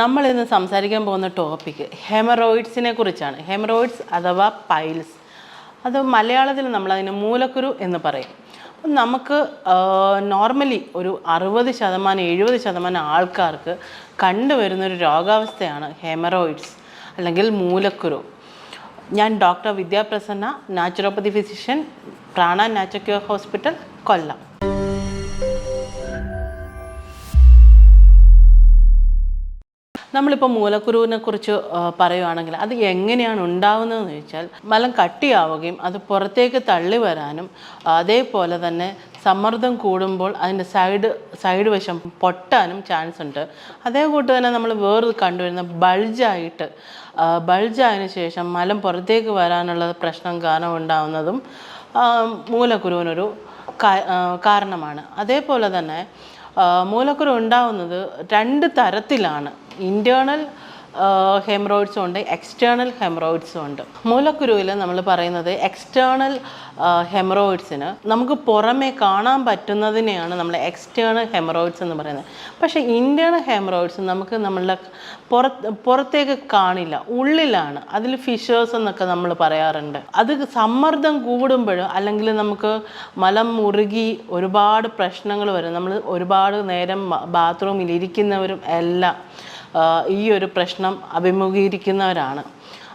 നമ്മൾ ഇന്ന് സംസാരിക്കാൻ പോകുന്ന ടോപ്പിക്ക് ഹെമറോയിഡ്സിനെ കുറിച്ചാണ്. ഹെമറോയിഡ്സ് അഥവാ പൈൽസ്. അത് മലയാളത്തിൽ നമ്മൾ നമ്മളതിന് മൂലക്കുരു എന്ന് പറയും. നമുക്ക് നോർമലി ഒരു അറുപത് ശതമാനം എഴുപത് ശതമാനം ആൾക്കാർക്ക് കണ്ടുവരുന്നൊരു രോഗാവസ്ഥയാണ് ഹെമറോയിഡ്സ് അല്ലെങ്കിൽ മൂലക്കുരു. ഞാൻ ഡോക്ടർ വിദ്യാപ്രസന്ന നാച്ചുറോപ്പതി ഫിസിഷ്യൻ പ്രാണ നാച്ചുക്യൂർ ഹോസ്പിറ്റൽ കൊല്ലം. നമ്മളിപ്പോൾ മൂലക്കുരുവിനെ കുറിച്ച് പറയുകയാണെങ്കിൽ അത് എങ്ങനെയാണ് ഉണ്ടാവുന്നതെന്ന് ചോദിച്ചാൽ മലം കട്ടിയാവുകയും അത് പുറത്തേക്ക് തള്ളി വരാനും അതേപോലെ തന്നെ സമ്മർദ്ദം കൂടുമ്പോൾ അതിന്റെ സൈഡ് സൈഡ് വശം പൊട്ടാനും ചാൻസ് ഉണ്ട്. അതേ കൂട്ട് തന്നെ നമ്മൾ വേറൊരു കണ്ടുവരുന്ന ബൾജായിട്ട് ബൾജായതിനു ശേഷം മലം പുറത്തേക്ക് വരാനുള്ള പ്രശ്നം കാരണം ഉണ്ടാവുന്നതും മൂലക്കുരുവിനൊരു കാരണമാണ്. അതേപോലെ തന്നെ മൂലക്കുരു ഉണ്ടാവുന്നത് രണ്ട് തരത്തിലാണ്. ഇന്റേർണൽ ഹെമറോയിഡ്സും ഉണ്ട് എക്സ്റ്റേണൽ ഹെമറോയിഡ്സും ഉണ്ട്. മൂലക്കുരുവിൽ നമ്മൾ പറയുന്നത് എക്സ്റ്റേണൽ ഹെമറോയിഡ്സിന് നമുക്ക് പുറമേ കാണാൻ പറ്റുന്നതിനെയാണ് നമ്മൾ എക്സ്റ്റേണൽ ഹെമറോയിഡ്സ് എന്ന് പറയുന്നത്. പക്ഷേ ഇന്റേണൽ ഹെമറോയിഡ്സ് നമുക്ക് നമ്മളുടെ പുറത്ത് പുറത്തേക്ക് കാണില്ല. ഉള്ളിലാണ്. അതിൽ ഫിഷേഴ്സ് എന്നൊക്കെ നമ്മൾ പറയാറുണ്ട്. അത് സമ്മർദ്ദം കൂടുമ്പോഴും അല്ലെങ്കിൽ നമുക്ക് മലം മുറുകി ഒരുപാട് പ്രശ്നങ്ങൾ വരും. നമ്മൾ ഒരുപാട് നേരം ബാത്റൂമിൽ ഇരിക്കുന്നവരും എല്ലാം. ഈ ഒരു പ്രശ്നം അഭിമുഖീകരിക്കുന്നവരാണ്.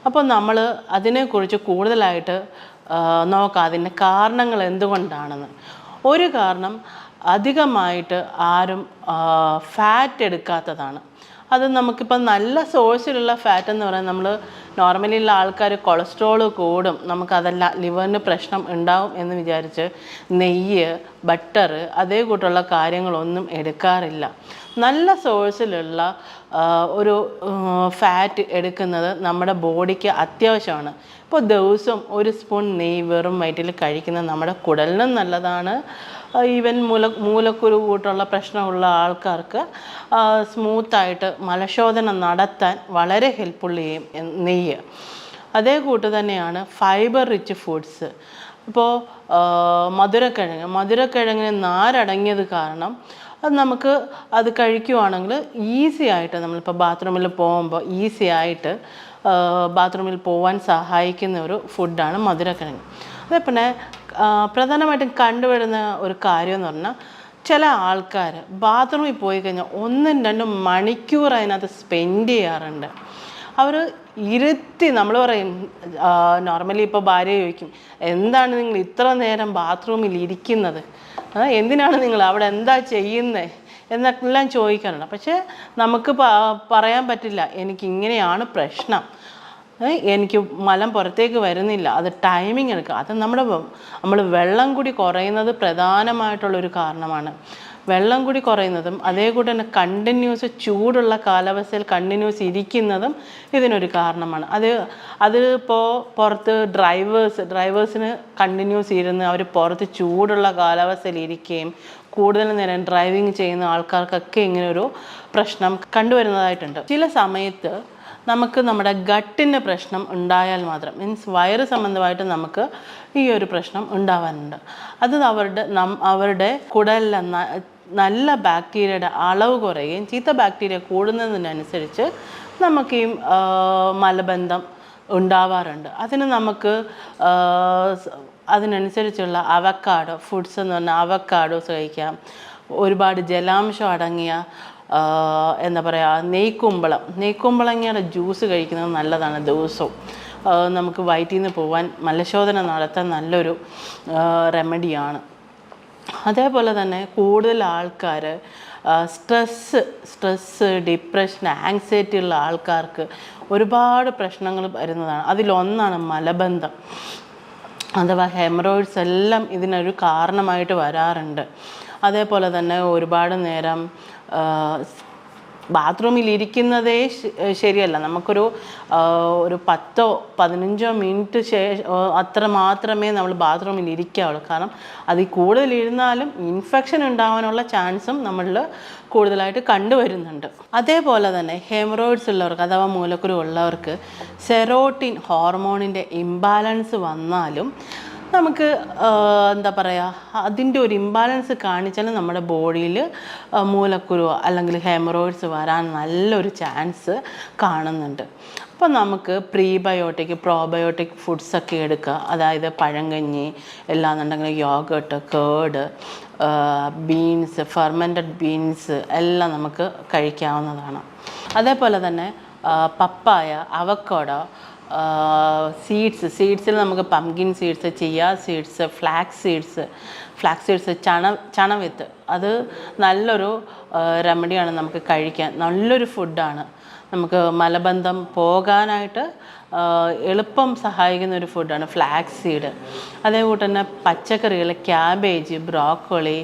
അപ്പോൾ നമ്മൾ അതിനെക്കുറിച്ച് കൂടുതലായിട്ട് നോക്കാം അതിന്റെ കാരണങ്ങൾ എന്തുകൊണ്ടാണെന്ന്. ഒരു കാരണം അധികമായിട്ട് ആരും ഫാറ്റ് എടുക്കാത്തതാണ്. അത് നമുക്കിപ്പോൾ നല്ല സോഴ്സിലുള്ള ഫാറ്റ് എന്ന് പറയുന്നത് നമ്മൾ നോർമലി ഉള്ള ആൾക്കാർ കൊളസ്ട്രോൾ കൂടും. നമുക്കതല്ല ലിവറിന് പ്രശ്നം ഉണ്ടാവും എന്ന് വിചാരിച്ച് നെയ്യ് ബട്ടർ അതേ കൂട്ടുള്ള കാര്യങ്ങളൊന്നും എടുക്കാറില്ല. നല്ല സോഴ്സിലുള്ള ഒരു ഫാറ്റ് എടുക്കുന്നത് നമ്മുടെ ബോഡിക്ക് അത്യാവശ്യമാണ്. ഇപ്പോൾ ദിവസം ഒരു സ്പൂൺ നെയ്യ് വെറും വയറ്റിൽ കഴിക്കുന്നത് നമ്മുടെ കുടലിനും നല്ലതാണ്. ഈവൻ മൂല മൂലക്കുരു കൂട്ടുള്ള പ്രശ്നമുള്ള ആൾക്കാർക്ക് സ്മൂത്തായിട്ട് മലശോധന നടത്താൻ വളരെ ഹെൽപ്ഫുൾ ചെയ്യും നെയ്യ്. അതേ കൂട്ട് തന്നെയാണ് ഫൈബർ റിച്ച് ഫുഡ്സ് ഇപ്പോൾ മധുരക്കിഴങ്ങ്. മധുരക്കിഴങ്ങിന് നാരടങ്ങിയത് കാരണം അത് നമുക്ക് അത് കഴിക്കുവാണെങ്കിൽ ഈസി ആയിട്ട് നമ്മളിപ്പോൾ ബാത്റൂമിൽ പോകുമ്പോൾ ഈസി ആയിട്ട് ബാത്റൂമിൽ പോകാൻ സഹായിക്കുന്ന ഒരു ഫുഡാണ് മധുരക്കിഴങ്ങ്. അതേപോലെ പ്രധാനമായിട്ടും കണ്ടുവരുന്ന ഒരു കാര്യം എന്ന് പറഞ്ഞാൽ ചില ആൾക്കാർ ബാത്റൂമിൽ പോയി കഴിഞ്ഞാൽ ഒന്നും രണ്ടും മണിക്കൂർ അതിനകത്ത് സ്പെൻഡ് ചെയ്യാറുണ്ട്. അവർ ഇരുത്തി നമ്മൾ പറയും നോർമലി ഇപ്പോൾ ഭാര്യ ചോദിക്കും എന്താണ് നിങ്ങൾ ഇത്ര നേരം ബാത്റൂമിൽ ഇരിക്കുന്നത്? എന്തിനാണ് നിങ്ങൾ അവിടെ എന്താ ചെയ്യുന്നത് എന്നെല്ലാം ചോദിക്കാറുണ്ട്. പക്ഷേ നമുക്ക് പറയാൻ പറ്റില്ല എനിക്കിങ്ങനെയാണ് പ്രശ്നം. എനിക്ക് മലം പുറത്തേക്ക് വരുന്നില്ല. അത് ടൈമിങ് എടുക്കുക. അത് നമ്മുടെ നമ്മൾ വെള്ളം കൂടി കുറയുന്നത് പ്രധാനമായിട്ടുള്ളൊരു കാരണമാണ്. വെള്ളം കൂടി കുറയുന്നതും അതേ കൂടി തന്നെ കണ്ടിന്യൂസ് ചൂടുള്ള കാലാവസ്ഥയിൽ കണ്ടിന്യൂസ് ഇരിക്കുന്നതും ഇതിനൊരു കാരണമാണ്. അത് അതിപ്പോൾ പുറത്ത് ഡ്രൈവേഴ്സ് ഡ്രൈവേഴ്സിന് കണ്ടിന്യൂസ് ഇരുന്ന് അവർ പുറത്ത് ചൂടുള്ള കാലാവസ്ഥയിൽ ഇരിക്കുകയും കൂടുതൽ നേരം ഡ്രൈവിംഗ് ചെയ്യുന്ന ആൾക്കാർക്കൊക്കെ ഇങ്ങനെ ഒരു പ്രശ്നം കണ്ടുവരുന്നതായിട്ടുണ്ട്. ചില സമയത്ത് നമുക്ക് നമ്മുടെ ഗട്ടിന്റെ പ്രശ്നം ഉണ്ടായാൽ മാത്രം മീൻസ് വയറ് സംബന്ധമായിട്ട് നമുക്ക് ഈ ഒരു പ്രശ്നം ഉണ്ടാവാനുണ്ട്. അത് അവരുടെ നം അവരുടെ കുടലിലെ നല്ല ബാക്ടീരിയയുടെ അളവ് കുറയുകയും ചീത്ത ബാക്ടീരിയ കൂടുന്നതിനനുസരിച്ച് നമുക്ക് ഈ മലബന്ധം ഉണ്ടാവാറുണ്ട്. അതിന് നമുക്ക് അതിനനുസരിച്ചുള്ള അവക്കാഡോ ഫുഡ്സ് എന്ന് പറഞ്ഞാൽ അവക്കാഡോസ് കഴിക്കാം ഒരുപാട് ജലാംശം അടങ്ങിയ എന്താ പറയുക നെയ്ക്കുമ്പളം. നെയ്ക്കുമ്പളങ്ങയുടെ ജ്യൂസ് കഴിക്കുന്നത് നല്ലതാണ് ദിവസവും. നമുക്ക് വയറ്റിൽ നിന്ന് പോകാൻ മലശോധന നടത്താൻ നല്ലൊരു റെമഡിയാണ് അതേപോലെ തന്നെ കൂടുതൽ ആൾക്കാർ സ്ട്രെസ്സ് സ്ട്രെസ്സ് ഡിപ്രഷൻ ആങ്സൈറ്റി ഉള്ള ആൾക്കാർക്ക് ഒരുപാട് പ്രശ്നങ്ങൾ വരുന്നതാണ്. അതിലൊന്നാണ് മലബന്ധം. അഥവാ ഹെമറോയിഡ്സ് എല്ലാം ഇതിനൊരു കാരണമായിട്ട് വരാറുണ്ട്. അതേപോലെ തന്നെ ഒരുപാട് നേരം ബാത്റൂമിൽ ഇരിക്കുന്നതേ ശരിയല്ല. നമുക്കൊരു ഒരു പത്തോ പതിനഞ്ചോ മിനിറ്റ് ശേഷം അത്ര മാത്രമേ നമ്മൾ ബാത്റൂമിൽ ഇരിക്കാവുള്ളൂ. കാരണം അതിൽ കൂടുതൽ ഇരുന്നാലും ഇൻഫെക്ഷൻ ഉണ്ടാവാനുള്ള ചാൻസും നമ്മളിൽ കൂടുതലായിട്ട് കണ്ടുവരുന്നുണ്ട്. അതേപോലെ തന്നെ ഹെമറോയിഡ്സ് ഉള്ളവർക്ക് അഥവാ മൂലക്കുരു ഉള്ളവർക്ക് സെറോട്ടിൻ ഹോർമോണിന്റെ ഇംബാലൻസ് വന്നാലും നമുക്ക് എന്താ പറയുക അതിന്റെ ഒരു ഇംബാലൻസ് കാണിച്ചാൽ നമ്മുടെ ബോഡിയിൽ മൂലക്കുരു അല്ലെങ്കിൽ ഹെമറോയിഡ്സ് വരാൻ നല്ലൊരു ചാൻസ് കാണുന്നുണ്ട്. അപ്പോൾ നമുക്ക് പ്രീബയോട്ടിക് പ്രോബയോട്ടിക് ഫുഡ്സൊക്കെ എടുക്കുക. അതായത് പഴങ്കഞ്ഞി എല്ലാന്നുണ്ടെങ്കിൽ യോഗട്ട് കേട് ബീൻസ് ഫെർമെന്റഡ് ബീൻസ് എല്ലാം നമുക്ക് കഴിക്കാവുന്നതാണ്. അതേപോലെ തന്നെ പപ്പായ അവക്കോടോ സീഡ്സ് സീഡ്സിൽ നമുക്ക് pumpkin seeds chia seeds flax seeds flax seeds ചണ ചണവിത്ത്. അത് നല്ലൊരു റെമഡിയാണ് നമുക്ക് കഴിക്കാൻ. നല്ലൊരു ഫുഡാണ് നമുക്ക് മലബന്ധം പോകാനായിട്ട് എളുപ്പം സഹായിക്കുന്ന ഒരു ഫുഡാണ് ഫ്ലാക്സ് സീഡ് അതേപോലെ തന്നെ പച്ചക്കറികൾ ക്യാബേജ് ബ്രോക്കോളി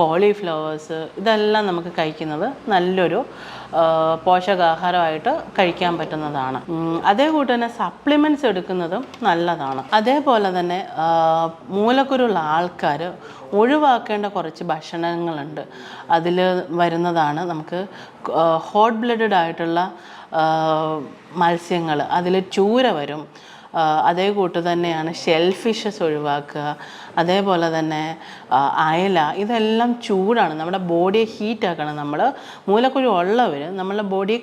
കോളിഫ്ലവേഴ്സ് ഇതെല്ലാം നമുക്ക് കഴിക്കുന്നത് നല്ലൊരു പോഷകാഹാരമായിട്ട് കഴിക്കാൻ പറ്റുന്നതാണ്. അതേകൂട്ട് തന്നെ സപ്ലിമെന്റ്സ് എടുക്കുന്നതും നല്ലതാണ്. അതേപോലെ തന്നെ മൂലക്കുരുള്ള മൂലക്കുരുള്ള ആൾക്കാർ ഒഴിവാക്കേണ്ട കുറച്ച് ഭക്ഷണങ്ങളുണ്ട്. അതിൽ വരുന്നതാണ് നമുക്ക് ഹോട്ട് ബ്ലഡഡ് ആയിട്ടുള്ള മത്സ്യങ്ങൾ അതിൽ ചൂര വരും. അതേ കൂട്ട് തന്നെയാണ് ഷെൽ ഫിഷസ് ഒഴിവാക്കുക അതേപോലെ തന്നെ അയല ഇതെല്ലാം ചൂടാണ്. നമ്മുടെ ബോഡിയെ ഹീറ്റാക്കണം നമ്മൾ മൂലക്കുരു ഉള്ളവർ നമ്മളെ ബോഡി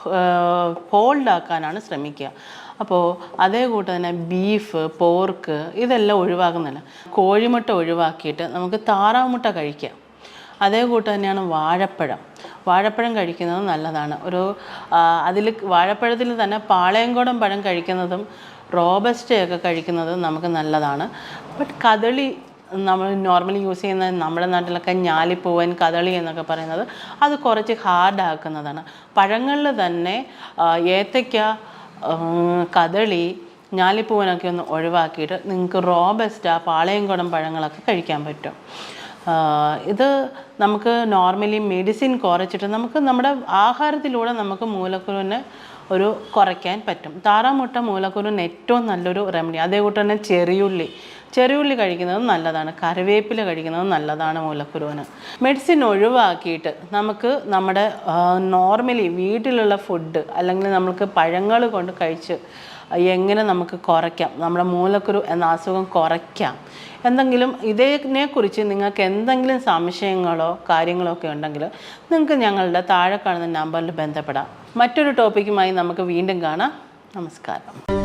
കോൾഡ് ആക്കാനാണ് ശ്രമിക്കുക. അപ്പോൾ അതേ കൂട്ട് തന്നെ ബീഫ് പോർക്ക് ഇതെല്ലാം ഒഴിവാക്കുന്നില്ല കോഴിമുട്ട ഒഴിവാക്കിയിട്ട് നമുക്ക് താറാമുട്ട കഴിക്കാം. അതേ കൂട്ട് തന്നെയാണ് വാഴപ്പഴം. വാഴപ്പഴം കഴിക്കുന്നത് നല്ലതാണ്. ഒരു അതിൽ വാഴപ്പഴത്തിൽ തന്നെ പാളയംകോടൻ പഴം കഴിക്കുന്നതും റോബസ്റ്റയൊക്കെ കഴിക്കുന്നത് നമുക്ക് നല്ലതാണ്. ബട്ട് കദളി നമ്മൾ നോർമലി യൂസ് ചെയ്യുന്ന നമ്മുടെ നാട്ടിലൊക്കെ ഞാലിപ്പൂവൻ കദളി എന്നൊക്കെ പറയുന്നത് അത് കുറച്ച് ഹാർഡാക്കുന്നതാണ് പഴങ്ങളിൽ തന്നെ ഏത്തയ്ക്ക കദളി ഞാലിപ്പൂവനൊക്കെ ഒന്ന് ഒഴിവാക്കിയിട്ട് നിങ്ങൾക്ക് റോബസ്റ്റ പാളയംകുടം പഴങ്ങളൊക്കെ കഴിക്കാൻ പറ്റും. ഇത് നമുക്ക് നോർമലി മെഡിസിൻ കുറച്ചിട്ട് നമുക്ക് നമ്മുടെ ആഹാരത്തിലൂടെ നമുക്ക് മൂലക്കുരുവിന് ഒരു കുറയ്ക്കാൻ പറ്റും. താറാമുട്ട മൂലക്കുരുവിന് ഏറ്റവും നല്ലൊരു റെമഡി അതേകൂട്ട് തന്നെ ചെറിയുള്ളി. ചെറിയുള്ളി കഴിക്കുന്നത് നല്ലതാണ് കറിവേപ്പില കഴിക്കുന്നത് നല്ലതാണ് മൂലക്കുരുവിന്. മെഡിസിൻ ഒഴിവാക്കിയിട്ട് നമുക്ക് നമ്മുടെ നോർമലി വീട്ടിലുള്ള ഫുഡ് അല്ലെങ്കിൽ നമുക്ക് പഴങ്ങൾ കൊണ്ട് കഴിച്ച് എങ്ങനെ നമുക്ക് കുറയ്ക്കാം നമ്മുടെ മൂലക്കുരു എന്ന അസുഖം കുറയ്ക്കാം. എന്തെങ്കിലും ഇതിനെക്കുറിച്ച് നിങ്ങൾക്ക് എന്തെങ്കിലും സംശയങ്ങളോ കാര്യങ്ങളോ ഒക്കെ ഉണ്ടെങ്കിൽ നിങ്ങൾക്ക് ഞങ്ങളുടെ താഴെ കാണുന്ന നമ്പറിൽ ബന്ധപ്പെടാം. മറ്റൊരു ടോപ്പിക്കുമായി നമുക്ക് വീണ്ടും കാണാം. നമസ്കാരം.